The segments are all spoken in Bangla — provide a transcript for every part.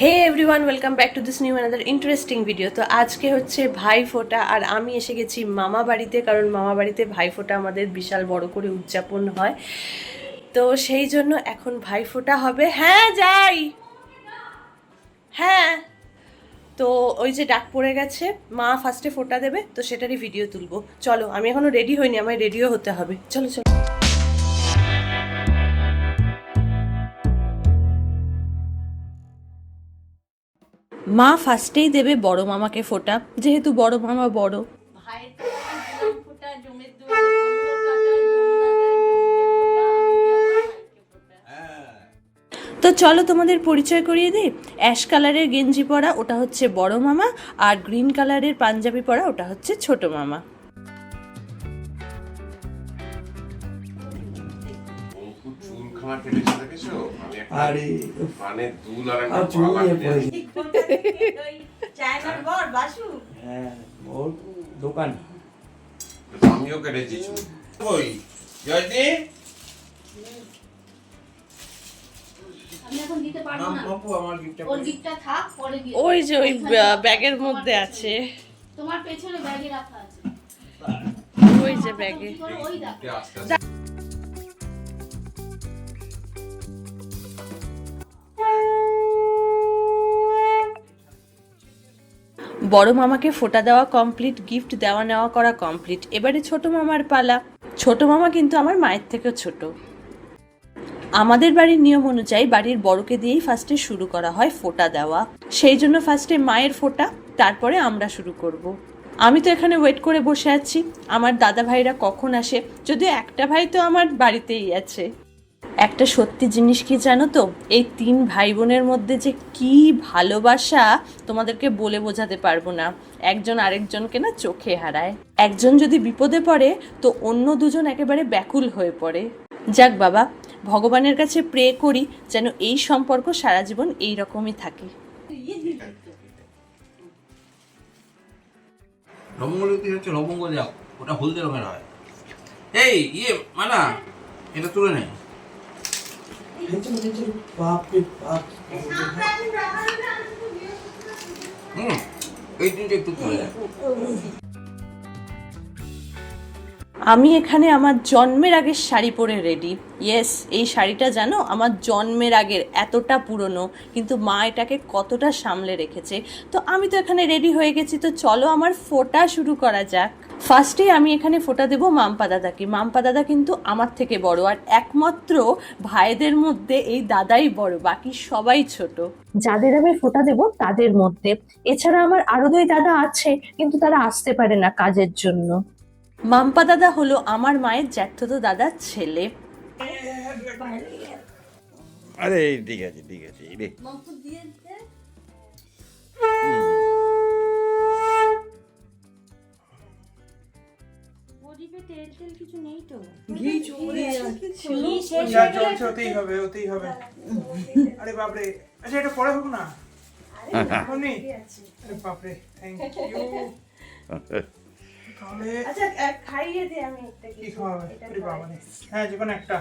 Hey everyone welcome back to this new another interesting video তো আজকে হচ্ছে ভাই ফোটা আর আমি এসে গেছি মামা বাড়িতে, কারণ মামা বাড়িতে ভাই ফোটা আমাদের বিশাল বড় করে উদযাপন হয়। তো সেই জন্য এখন ভাই ফোটা হবে। হ্যাঁ যাই। হ্যাঁ। তো ওই যে ডাক পড়ে গেছে, মা ফার্স্টে ফোটা দেবে, তো সেটারই ভিডিও তুলবো। চলো, আমি এখনও রেডি হইনি, আমায় রেডিও হতে হবে। চলো চলো। মা ফার্স্টেই দেবে বড় মামাকে ফোটা। যেহেতু বড় মামা বড়। তো চলো তোমাদের পরিচয় করিয়ে দিই। অ্যাশ কালারের গেঞ্জি পরা ওটা হচ্ছে বড় মামা আর গ্রিন কালারের পাঞ্জাবি পরা ওটা হচ্ছে ছোট মামা। আরে কানে দুল আর একটা ওই চায়নার বর, বাসু। হ্যাঁ ওর দোকান। আমিও কেটেছি চুল। ওই জয়দি? আমি এখন দিতে পারব না। বাপু আমার গিফটটা ওর গিফটটা থাক, পরে দিয়ে ওই যে ওই ব্যাগের মধ্যে আছে। তোমার পেছনে ব্যাগে রাখা আছে। ওই যে ব্যাগে। বড় মামাকে ফোটা দেওয়া কমপ্লিট গিফট দেওয়া নেওয়া করা কমপ্লিট এবারে ছোট মামার পালা। ছোট মামা কিন্তু আমার মায়ের থেকেও ছোট। আমাদের বাড়ির নিয়ম অনুযায়ী বাড়ির বড়কে দিয়েই ফার্স্টে শুরু করা হয় ফোটা দেওয়া। সেই জন্য ফার্স্টে মায়ের ফোটা, তারপরে আমরা শুরু করব। আমি তো এখানে ওয়েট করে বসে আছি। আমার দাদা ভাইরা কখন আসে? যদিও একটা ভাই তো আমার বাড়িতেই আছে। একটা সত্যি জিনিস কি জানো তো? এই তিন ভাই বোনের মধ্যে যে কি ভালোবাসা তোমাদেরকে বলে বোঝাতে পারব না। একজন আরেকজনকে না চোখে হারায়। একজন যদি বিপদে পড়ে, তো অন্য দুজন একেবারে ব্যাকুল হয়ে পড়ে। যাক বাবা, ভগবানের কাছে প্রে করি যেন এই সম্পর্ক সারা জীবন এই রকমই থাকে ওটা হলদে রঙের হয়। এই ইয়ে মানা এটা তুলে নেই বাপরে বাপ হুম এই তিনটে একটু দেয় আমি এখানে আমার জন্মের আগের শাড়ি পরে রেডি ইয়েস এই শাড়িটা জানো, আমার জন্মের আগের এতটা পুরনো, কিন্তু মা এটাকে কতটা সামলে রেখেছে। তো আমি তো এখানে রেডি হয়ে গেছি, তো চলো আমার ফোটা শুরু করা যাক। ফার্স্টে আমি এখানে ফোটা দেবো মাম্পা দাদাকে মাম্পা দাদা কিন্তু আমার থেকে বড়, আর একমাত্র ভাইদের মধ্যে এই দাদাই বড়, বাকি সবাই ছোট। যাদের আমি ফোটা দেব, তাদের মধ্যে। এছাড়া আমার আরও দুই দাদা আছে, কিন্তু তারা আসতে পারে না কাজের জন্য। মাম্পা দাদা হলো আমার মায়ের জ্যাঠতো দাদার ছেলে। আরে ঠিক আছে ঠিক আছে রে হয়ে আরে বাপরে আচ্ছা এটা পরে হোক না? এখন বাপরে থ্যাংক ইউ তাহলে আচ্ছা খাইয়ে দে আমি একটা কি খাওয়াবে? আরে বাবারে হ্যাঁ যে একটা।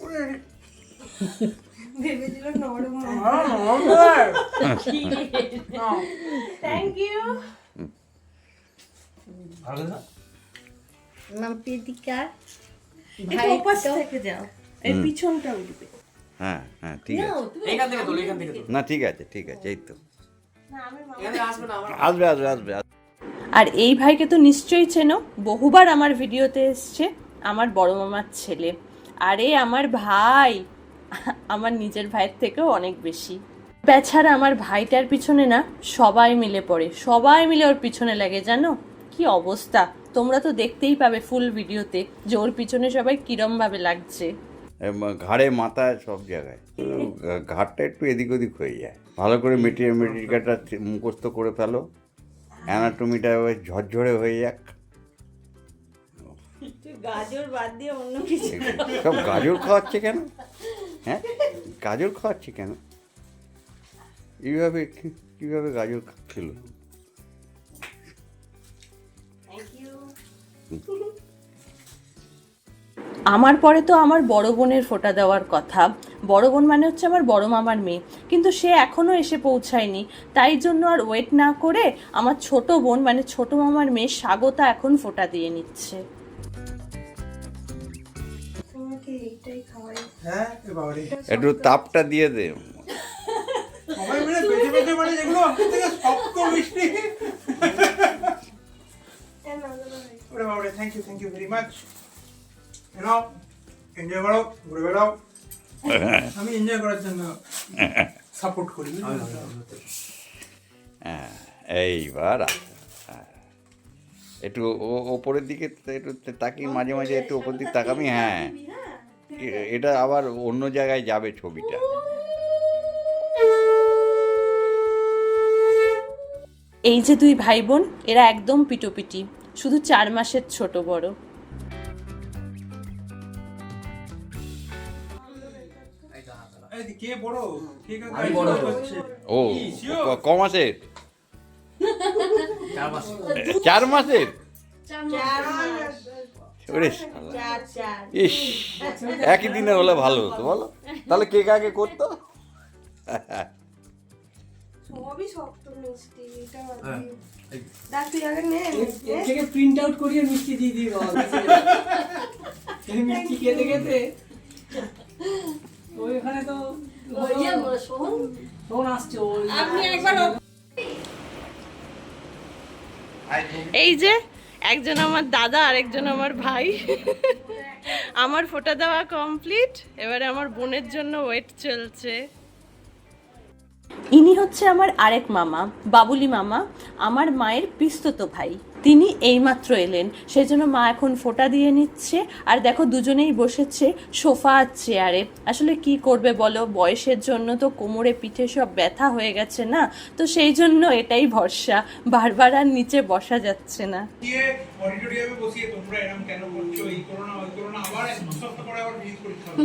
ওরে, ভেবেছিল নরম আহ, নমস্কার। নাও। থ্যাংক ইউ ভালো না? থেকে যাও। এই পিছনটা উঠবে হ্যাঁ হ্যাঁ ঠিক আছে। না ঠিক আছে ঠিক আছে এই তো। এখানে আসবে না আমার আসবে আসবে আসবে আসবে। আর এই ভাইকে তো নিশ্চয়ই চেনো। বহুবার আমার ভিডিওতে এসছে আমার বড় মামার ছেলে। আরে আমার ভাই, আমার নিজের ভাইয়ের থেকেও অনেক বেশি। বেছাড়া আমার ভাইটার পিছনে না সবাই মিলে পড়ে, সবাই মিলে ওর পিছনে লাগে, জানো? কি অবস্থা? তোমরা তো দেখতেই পাবে ফুল ভিডিওতে যে ওর পিছনে সবাই কিরমভাবে লাগছে। ঘাড়ে, মাথায়, সব জায়গায়। ঘা- ঘাড়টা একটু এদিক ওদিক হয়ে যায়। ভালো করে মেটিয়ে মেটিকাটা মুখস্থ করে ফেলো। অ্যানাটমিটা এবার ঝরঝরে হয়ে যাক। গাজর বাদ দিয়ে অন্য কিছু সব গাজর খাওয়াচ্ছে কেন? হ্যাঁ? গাজর খাওয়াচ্ছে কেন? এইভাবে কীভাবে গাজর খেলো? আমার পরে তো আমার বড় বোনের ফোঁটা দেওয়ার কথা। বড় বোন মানে হচ্ছে আমার বড় মামার মেয়ে। কিন্তু সে এখনও এসে পৌঁছায়নি। তাই জন্য আর ওয়েট না করে আমার ছোট বোন মানে ছোট মামার মেয়ে স্বাগতা এখন ফোটা দিয়ে নিচ্ছে। হ্যাঁ একটু তাপটা দিয়ে দে। মানে হ্যাঁ। Thank you thank you very much enjoy করো ঘুরে বেড়াও। আমি এনজয় করার জন্য। সাপোর্ট করি। হ্যাঁ, এইবার হ্যাঁ। একটু ও- ওপরের দিকে একটু তাকি মাঝে মাঝে একটু ওপর দিকে তাকামি হ্যাঁ। এটা আবার অন্য জায়গায় যাবে ছবিটা। এই যে দুই ভাই বোন এরা একদম পিটোপিটি শুধু চার মাসের ছোট বড়। কে বড়? কে কাকা আমি বড়। হচ্ছে। ও কি, মাসের? চার মাসের। ইস একই দিনে হলে ভালো হতো বলো। তাহলে কে কাকে করতো? এটা হ্যাঁ। ডাক তুই আগে নে থেকে প্রিন্ট আউট করিয়ে মিষ্টি দিয়ে বাবা। মিষ্টি খেতে খেতে ওইখানে তো ফোন আসছে ওই আপনি একবার এই যে একজন আমার দাদা আর একজন আমার ভাই। আমার ফোঁটা দেওয়া কমপ্লিট এবারে আমার বোনের জন্য ওয়েট চলছে। ইনি হচ্ছে আমার আরেক মামা বাবুলি মামা আমার মায়ের পিস্তত ভাই। তিনি এইমাত্র এলেন। সেজন্য মা এখন ফোঁটা দিয়ে নিচ্ছে। আর দেখো দুজনেই বসেছে সোফা আর চেয়ারে। আসলে কি করবে বলো? বয়সের জন্য তো কোমরে পিঠে সব ব্যথা হয়ে গেছে না? তো সেই জন্য এটাই ভরসা। বারবার আর নিচে বসা যাচ্ছে না। বসিয়ে তোমরা এরকম কেন করছ? এই করোনা ওই করোনা আবার এক সপ্তাহ পরে আবার ফিনিশ করতে হবে।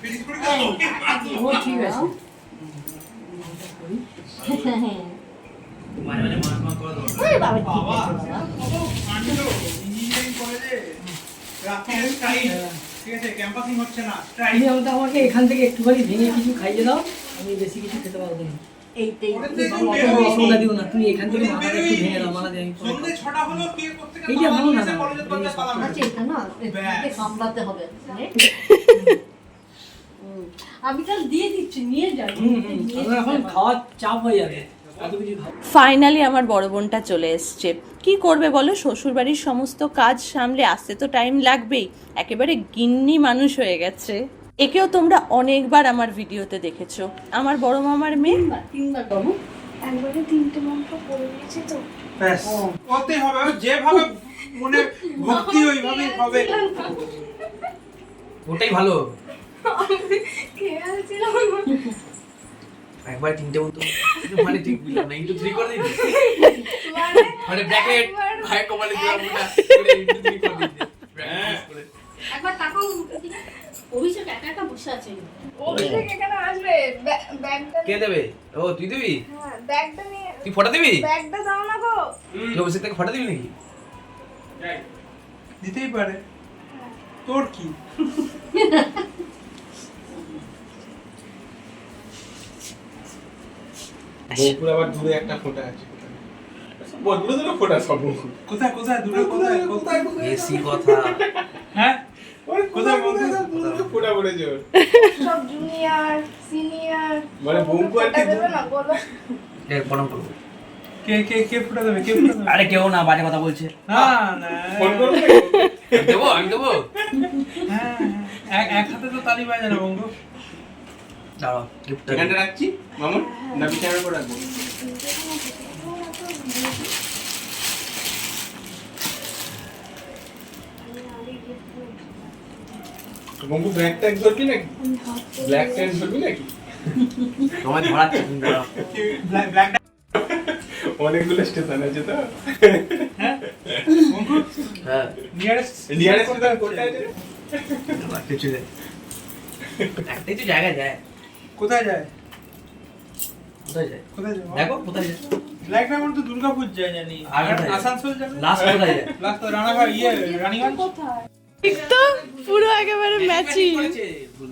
ফিনিশ করে দাও ও ঠিক আছে। আমাকে আমাকে এখান থেকে একটুখানি ভেঙে কিছু খাইয়ে দাও আমি বেশি কিছু খেতে পারব না। তুমি এখান থেকে মাথাটা একটু ভেঙে দাও আমি ভালো না, আচ্ছা সামলাতে হবে হুম। আমি তাহলে দিয়ে দিচ্ছি নিয়ে যাই হুম হুম এখন খাওয়ার চাপ হয়ে যাবে। ফাইনালি আমার বড় বোনটা চলে এসছে। কি করবে বলো? শ্বশুরবাড়ির সমস্ত কাজ সামলে আসতে তো টাইম লাগবেই। একেবারে গিন্নি মানুষ হয়ে গেছে। একেও তোমরা অনেকবার আমার ভিডিওতে দেখেছ। আমার বড় মামার মেয়ে? তিনবার তিনবার বাবু। একবারে তিনটে মন্ত্র পড়ে নিয়েছি তো। ব্যাস। ওতেই হবে। যেভাবে মনে ভক্তি ওইভাবেই হবে। ওটাই ভালো। খেয়াল ছিল একবার তিনটে মতো মানে ঠিক বুঝলাম না ইন্টু থ্রি করে দিবি মানে ব্র্যাকেট হাই কমালে দিলাম ওটা ইন্টু থ্রি করে দিবি একবার টাকা অভিষেক একা একা বসে আছে অভিষেক এখানে আসবে ব্যাগটা কে দেবে? ও তুই দিবি? হ্যাঁ ব্যাগটা নিয়ে তুই ফটো দিবি? ব্যাগটা দাও না গো। তুই অভিষেক থেকে ফটো দিবি নাকি? দিতেই পারে। তোর কি? বকুর আবার দূরে একটা ফোঁটা আছে। দূরে দূরে ফোঁটা সব। কোথায় কোথায় দূরে কোথায় কোথায় বেশি কথা। হ্যাঁ? কোথায় বন্ধু ফোঁটা পড়েছে ওর সব জুনিয়র সিনিয়র মানে বঙ্কু আর কি বলো। এর প্রণাম করব কে কে কে ফুটা দেবে? কে ফুটা দেবে? আরে কেউ না বাজে কথা বলছে। না না। ফোন করব দেবো আমি দেবো। হ্যাঁ হ্যাঁ। এক এক হাতে তো তালি বাজে না বঙ্গু দাঁড়াও গিফটটা এখানটা রাখছি মামুন? না বিছানার উপর রাখব। ব্ল্যাক ট্যাগ ধরবি নাকি? ব্ল্যাক ট্যাগ ধরবি নাকি? তোমায় ধরাচ্ছে ব্ল্যাক ব্ল্যাক অনেকগুলো স্টেশন আছে তো। হ্যাঁ? নিয়ারেস্ট নিয়ারেস্ট কোথায় আছে? কিছু নেই একটাই তো জায়গা যায় কোথায় যায়? কোথায় যায়? কোথায় যায়? দেখো কোথায় যায়? ব্ল্যাক ডায়মন্ড তো দুর্গাপুর যায় জানি। আর আসানসোল যাবে? লাস্ট কোথায় যায়? লাস্ট তো রানাঘাট ইয়ে রানীগঞ্জ? কোথায়? তো পুরো একেবারে ম্যাচিং করেছে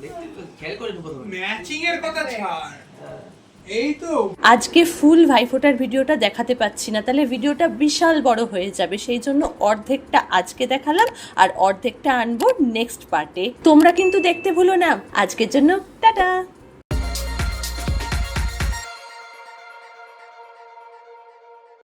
দেখতে তো খেয়াল করেনি প্রথমে ম্যাচিং এর কথা ছাড়। এই তো। আজকে ফুল ভাইফোঁটার ভিডিওটা দেখাতে পাচ্ছি না তাহলে ভিডিওটা বিশাল বড় হয়ে যাবে সেই জন্য অর্ধেকটা আজকে দেখালাম আর অর্ধেকটা আনব নেক্সট পার্টে তোমরা কিন্তু দেখতে ভুলো না। আজকের জন্য টাটা!